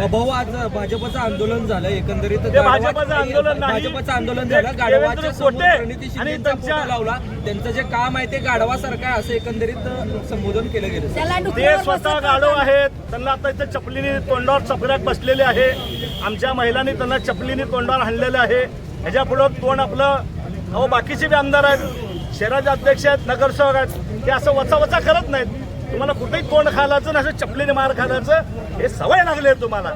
आहे भाऊ आज भाजपचं आंदोलन झालं एकंदरीत गाढवा- भाजपचं आंदोलन नाही. भाजपचं आंदोलन झालं. गाढवाच्या आणि लावला. त्यांचं जे काम आहे ते गाढवासारखं आहे असं एकंदरीत संबोधन केलं गेलं. ते स्वतः. गाडो आहेत. त्यांना आता इथे चपलीने तोंडावर चपऱ्यात बसलेले आहे. आमच्या महिलांनी त्यांना चपलीने तोंडावर हाणलेलं आहे. ह्याच्या पुढं तोंड आपलं? अहो बाकीचे बी आमदार आहेत. शहराचे अध्यक्ष आहेत नगरसेवक आहेत. ते असं वचा वचा करत नाहीत. तुम्हाला कुठेही तोंड खायलाचं असं चपलीने मार खालायचं हे सवय लागली आहे तुम्हाला.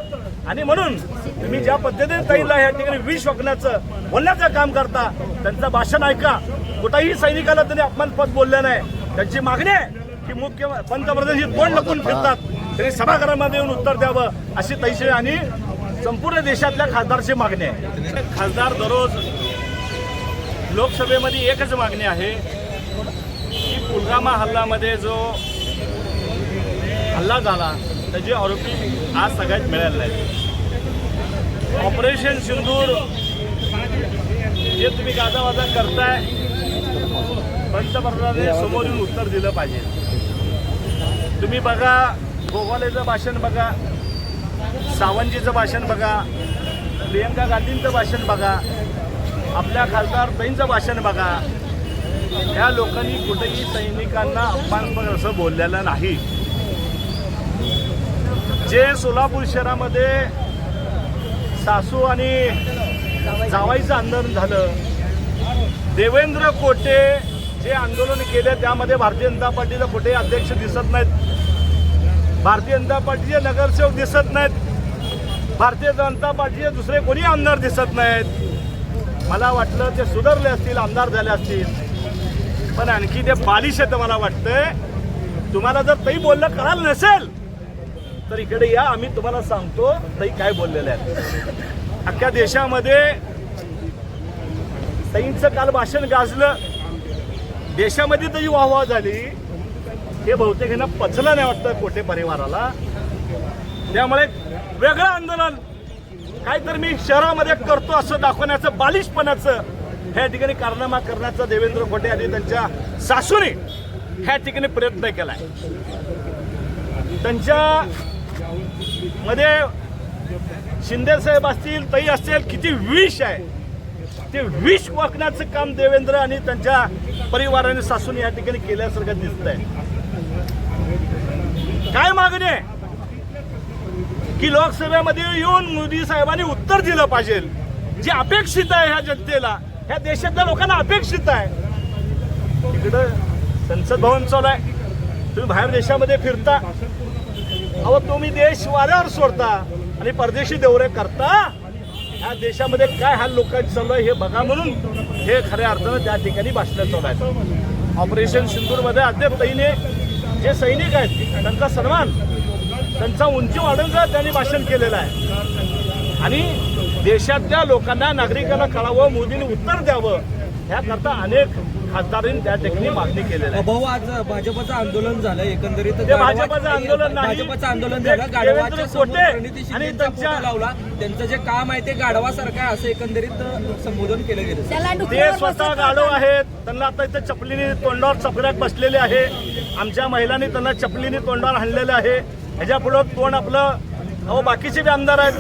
आणि म्हणून तुम्ही ज्या पद्धतीने ताईला या ठिकाणी विष ओकण्याचं बोलण्याचं काम करता त्यांचं भाषण ऐका. कुठेही सैनिकाला त्यांनी अपमानपद बोलले नाही. त्यांची मागणी आहे की मुख्य पंतप्रधान ही तोंड लपून फिरतात. त्यांनी सभागृहामध्ये येऊन उत्तर द्यावं अशी तैसे आणि संपूर्ण देशातल्या खासदारची मागणी आहे. खासदार दररोज लोकसभेमध्ये एकच मागणी आहे की पुलगामा हल्लामध्ये जो हल्ला झाला त्याचे आरोपी आज सगळ्यात मिळाले आहेत. ऑपरेशन सिंदूर जे तुम्ही गाजावाजा करताय पंतप्रधानांनी समोर येऊन उत्तर दिलं पाहिजे. तुम्ही बघा गोवालेचं भाषण बघा सावंतजीचं भाषण बघा प्रियंका गांधींचं भाषण बघा आपल्या खासदार ताईंचं भाषण बघा. या लोकांनी कुठेही सैनिकांना अपमानपण असं बोललेलं नाही. जे सोलापूर शहरामध्ये सासू आणि जावाईचं आंदोलन झालं देवेंद्र कोटे जे आंदोलन केले त्यामध्ये भारतीय जनता पार्टीचे कुठेही अध्यक्ष दिसत नाहीत. भारतीय जनता पार्टीचे नगरसेवक दिसत नाहीत. भारतीय जनता पार्टीचे दुसरे कोणी आमदार दिसत नाहीत. मला वाटलं ते सुधारले असतील आमदार झाले असतील. पण आणखी ते बालिश आहे मला वाटतंय. तुम्हाला जर तई बोललं कळालं नसेल तर इकडे या आम्ही तुम्हाला सांगतो ताई काय बोललेले आहेत. अख्ख्या देशामध्ये ताईंचं काल भाषण गाजलं. देशामध्ये तरी वाहवा झाली. हे बहुतेक यांना पचलं नाही वाटतं कोटे परिवाराला. त्यामुळे वेगळं आंदोलन. काहीतरी मी शहरामध्ये करतो असं दाखवण्याचं बालिशपणाचं ह्या ठिकाणी कारनामा करण्याचा देवेंद्र कोटे यांनी त्यांच्या सासूने ह्या ठिकाणी प्रयत्न केलाय. त्यांच्या मध्ये शिंदे साहेब असतील तई असतील किती विष आहे. ते विष वाकण्याचं काम देवेंद्र आणि त्यांच्या परिवाराने सासून या ठिकाणी केल्यासारखं दिसत आहे काय मागणी? आहे की लोकसभेमध्ये येऊन मोदी साहेबांनी उत्तर दिलं पाहिजे. जे अपेक्षित आहे ह्या जनतेला ह्या देशातल्या लोकांना अपेक्षित आहे. तिकडं संसद भवन चालू आहे. तुम्ही बाहेर देशामध्ये फिरता. अहो तुम्ही देश वाऱ्यावर सोडता आणि परदेशी दौरे करता? या देशामध्ये काय हाल लोकांचे चालू आहे हे बघा म्हणून हे खऱ्या अर्थानं त्या ठिकाणी भाषण चालू ऑपरेशन सिंधूरमध्ये अद्याप ताईने जे सैनिक आहेत त्यांचा सन्मान त्यांचा उंची वाढवून त्यांनी भाषण केलेलं आहे. आणि देशातल्या लोकांना नागरिकांना कळावं मोदींनी उत्तर द्यावं ह्याकरता अनेक खासदारांनी त्या ठिकाणी मागणी केलेली आहे. भाऊ आज भाजपचं आंदोलन झालं एकंदरीत ते गाढवा- भाजपचं आंदोलन नाही. भाजपचं आंदोलन झालं. गाढवाच्या समोर प्रणिती शिंदेचा फोटो लावला. त्यांचं जे काम आहे ते गाढवासारखं आहे असं एकंदरीत संबोधन केलं गेलं. ते स्वतः. गाडो आहेत. त्यांना आता इथे चपलीने तोंडावर चपऱ्यात बसलेले आहे. आमच्या महिलांनी त्यांना चपलीने तोंडावर हाणलेलं आहे. ह्याच्या पुढं तोंड आपलं अहो बाकीचे बी आमदार आहेत.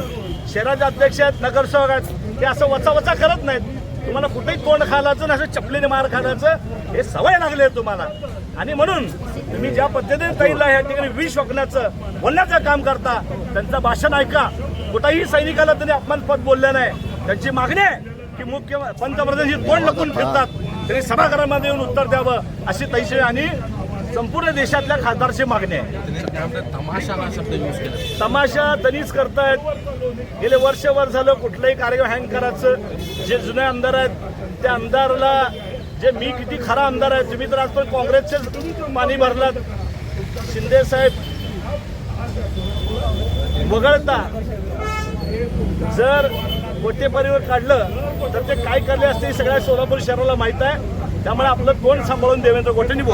शहराचे अध्यक्ष आहेत नगरसेवक आहेत. ते असं वचा वचा करत नाहीत. तुम्हाला कुठेही तोंड खायलाचं आणि असं चपलीने मार खालायचं हे सवय लागली आहे तुम्हाला. आणि म्हणून तुम्ही ज्या पद्धतीने ताईला या ठिकाणी विष ओकण्याचं बोलण्याचं काम करता त्यांचं भाषण ऐका. कुठेही सैनिकाला त्यांनी अपमानपद बोलले नाही. त्यांची मागणी आहे की मुख्य पंतप्रधान ही तोंड लपून फिरतात. त्यांनी सभागृहामध्ये येऊन उत्तर द्यावं अशी तैसे आणि संपूर्ण देशातल्या खासदारची मागणी आहे. तमाशा तनीच करतायत. गेले वर्षभर झालं कुठलंही कार्यक्रम हँग करायचं. जे जुने आमदार आहेत त्या आमदारला जे मी किती खरा आमदार आहे तुम्ही तर आजपर्यंत काँग्रेसचे पाणी भरलात. शिंदे साहेब वगळता. जर कोटे परिवार काढलं तर ते काय करले असते सगळ्या सोलापूर शहराला माहीत आहे. त्यामुळे आपलं कोण सांभाळून देवेंद्र गोटेंनी